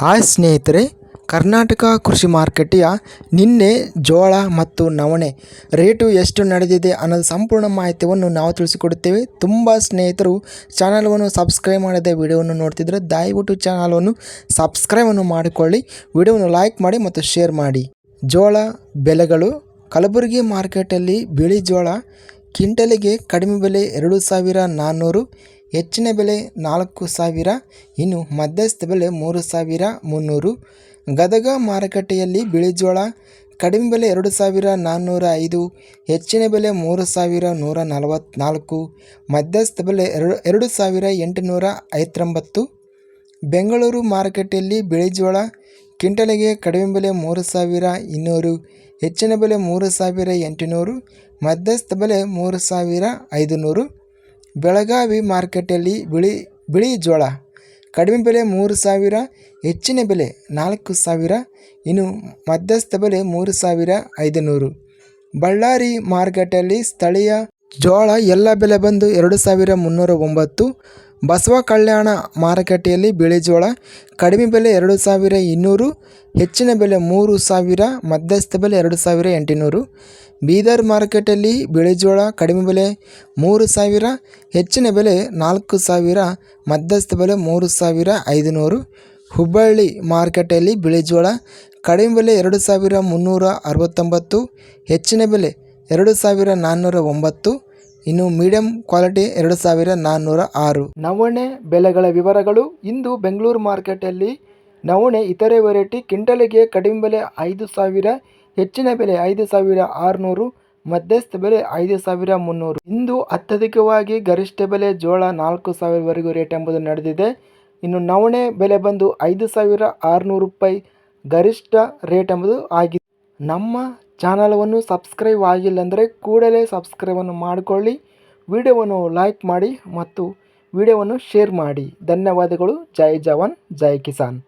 Hi ಸ್ನೇಹಿತರೆ, ಕರ್ನಾಟಕ ಕೃಷಿ ಮಾರುಕಟ್ಟೆಯ ನಿನ್ನೆ ಜೋಳ ಮತ್ತು ನವಣೆ ರೇಟು ಎಷ್ಟು ನಡೆದಿದೆ ಅನ್ನೋದು ಸಂಪೂರ್ಣ ಮಾಹಿತಿಯನ್ನು ನಾವು ತಿಳಿಸಿಕೊಡುತ್ತೇವೆ. ತುಂಬ ಸ್ನೇಹಿತರು ಚಾನಲ್ವನ್ನು ಸಬ್ಸ್ಕ್ರೈಬ್ ಮಾಡದೆ ವಿಡಿಯೋವನ್ನು ನೋಡ್ತಿದ್ರೆ ದಯವಿಟ್ಟು ಚಾನಲನ್ನು ಸಬ್ಸ್ಕ್ರೈಬನ್ನು ಮಾಡಿಕೊಳ್ಳಿ, ವಿಡಿಯೋವನ್ನು ಲೈಕ್ ಮಾಡಿ ಮತ್ತು ಶೇರ್ ಮಾಡಿ. ಜೋಳ ಬೆಲೆಗಳು, ಕಲಬುರಗಿ ಮಾರ್ಕೆಟಲ್ಲಿ ಬಿಳಿ ಜೋಳ ಕಿಂಟಲಿಗೆ ಕಡಿಮೆ ಬೆಲೆ ಎರಡು ಸಾವಿರ ನಾನ್ನೂರು ಹೆಚ್ಚಿನ ಬೆಲೆ ನಾಲ್ಕು ಸಾವಿರ, ಇನ್ನು ಮಧ್ಯಸ್ಥ ಬೆಲೆ ಮೂರು ಸಾವಿರ ಮುನ್ನೂರು. ಗದಗ ಮಾರುಕಟ್ಟೆಯಲ್ಲಿ ಬಿಳಿಜೋಳ ಕಡಿಮೆ ಬೆಲೆ ಎರಡು ಸಾವಿರ ನಾನ್ನೂರ ಐದು, ಹೆಚ್ಚಿನ ಬೆಲೆ ಮೂರು ಸಾವಿರ ನೂರ ನಲವತ್ತ್ನಾಲ್ಕು ಮಧ್ಯಸ್ಥ ಬೆಲೆ ಎರಡು ಎರಡು ಸಾವಿರ ಎಂಟುನೂರ ಐವತ್ತೊಂಬತ್ತು. ಬೆಂಗಳೂರು ಮಾರುಕಟ್ಟೆಯಲ್ಲಿ ಬಿಳಿಜೋಳ ಕ್ವಿಂಟಲಿಗೆ ಕಡಿಮೆ ಬೆಲೆ ಮೂರು ಸಾವಿರ ಇನ್ನೂರು, ಹೆಚ್ಚಿನ ಬೆಲೆ ಮೂರು ಸಾವಿರ ಎಂಟುನೂರು, ಮಧ್ಯಸ್ಥ ಬೆಲೆ ಮೂರು ಸಾವಿರ ಐದುನೂರು. ಬೆಳಗಾವಿ ಮಾರ್ಕೆಟಲ್ಲಿ ಬಿಳಿ ಬಿಳಿ ಜೋಳ ಕಡಿಮೆ ಬೆಲೆ ಮೂರು ಸಾವಿರ, ಹೆಚ್ಚಿನ ಬೆಲೆ ನಾಲ್ಕು ಸಾವಿರ, ಇನ್ನು ಮಧ್ಯಸ್ಥ ಬೆಲೆ ಮೂರು ಸಾವಿರ ಐದುನೂರು. ಬಳ್ಳಾರಿ ಮಾರ್ಕೆಟಲ್ಲಿ ಸ್ಥಳೀಯ ಜೋಳ ಎಲ್ಲ ಬೆಲೆ ಬಂದು ಎರಡು ಸಾವಿರ ಮುನ್ನೂರ ಒಂಬತ್ತು. ಬಸವ ಕಲ್ಯಾಣ ಮಾರುಕಟ್ಟೆಯಲ್ಲಿ ಬಿಳಿ ಜೋಳ ಕಡಿಮೆ ಬೆಲೆ ಎರಡು ಸಾವಿರ ಇನ್ನೂರು, ಹೆಚ್ಚಿನ ಬೆಲೆ ಮೂರು ಸಾವಿರ, ಮಧ್ಯಸ್ಥ ಬೆಲೆ ಎರಡು ಸಾವಿರ ಎಂಟುನೂರು. ಬೀದರ್ ಮಾರುಕಟ್ಟೆಯಲ್ಲಿ ಬಿಳಿ ಜೋಳ ಕಡಿಮೆ ಬೆಲೆ ಮೂರು ಸಾವಿರ, ಹೆಚ್ಚಿನ ಬೆಲೆ ನಾಲ್ಕು ಸಾವಿರ, ಮಧ್ಯಸ್ಥ ಬೆಲೆ ಮೂರು ಸಾವಿರ ಐದುನೂರು. ಹುಬ್ಬಳ್ಳಿ ಮಾರುಕಟ್ಟೆಯಲ್ಲಿ ಬಿಳಿ ಜೋಳ ಕಡಿಮೆ ಬೆಲೆ ಎರಡು ಸಾವಿರ ಮುನ್ನೂರ ಅರವತ್ತೊಂಬತ್ತು, ಹೆಚ್ಚಿನ ಬೆಲೆ ಎರಡು ಸಾವಿರ ನಾನ್ನೂರ ಒಂಬತ್ತು, ಇನ್ನು ಮೀಡಿಯಂ ಕ್ವಾಲಿಟಿ ಎರಡು ಸಾವಿರ ನಾನ್ನೂರ ಆರು. ನವಣೆ ಬೆಲೆಗಳ ವಿವರಗಳು ಇಂದು ಬೆಂಗಳೂರು ಮಾರ್ಕೆಟಲ್ಲಿ ನವಣೆ ಇತರೆ ವೆರೈಟಿ ಕಿಂಟಲಿಗೆ ಕಡಿಮೆ ಬೆಲೆ ಐದು ಸಾವಿರ ಹೆಚ್ಚಿನ ಬೆಲೆ ಐದು ಸಾವಿರ ಆರುನೂರು, ಮಧ್ಯಸ್ಥ ಬೆಲೆ ಐದು ಸಾವಿರ ಮುನ್ನೂರು. ಇಂದು ಅತ್ಯಧಿಕವಾಗಿ ಗರಿಷ್ಠ ಬೆಲೆ ಜೋಳ ನಾಲ್ಕು ಸಾವಿರವರೆಗೂ ರೇಟ್ ಎಂಬುದು ನಡೆದಿದೆ. ಇನ್ನು ನವಣೆ ಬೆಲೆ ಬಂದು ಐದು ಸಾವಿರ ಆರುನೂರು ರೂಪಾಯಿ ಗರಿಷ್ಠ ರೇಟ್ ಎಂಬುದು ಆಗಿದೆ. ನಮ್ಮ ಚಾನಲವನ್ನು ಸಬ್ಸ್ಕ್ರೈಬ್ ಆಗಿಲ್ಲ ಅಂದರೆ ಕೂಡಲೇ ಸಬ್ಸ್ಕ್ರೈಬನ್ನು ಮಾಡಿಕೊಳ್ಳಿ. ವಿಡಿಯೋವನ್ನು ಲೈಕ್ ಮಾಡಿ ಮತ್ತು ವಿಡಿಯೋವನ್ನು ಶೇರ್ ಮಾಡಿ. ಧನ್ಯವಾದಗಳು. ಜೈ ಜವಾನ್, ಜೈ ಕಿಸಾನ್.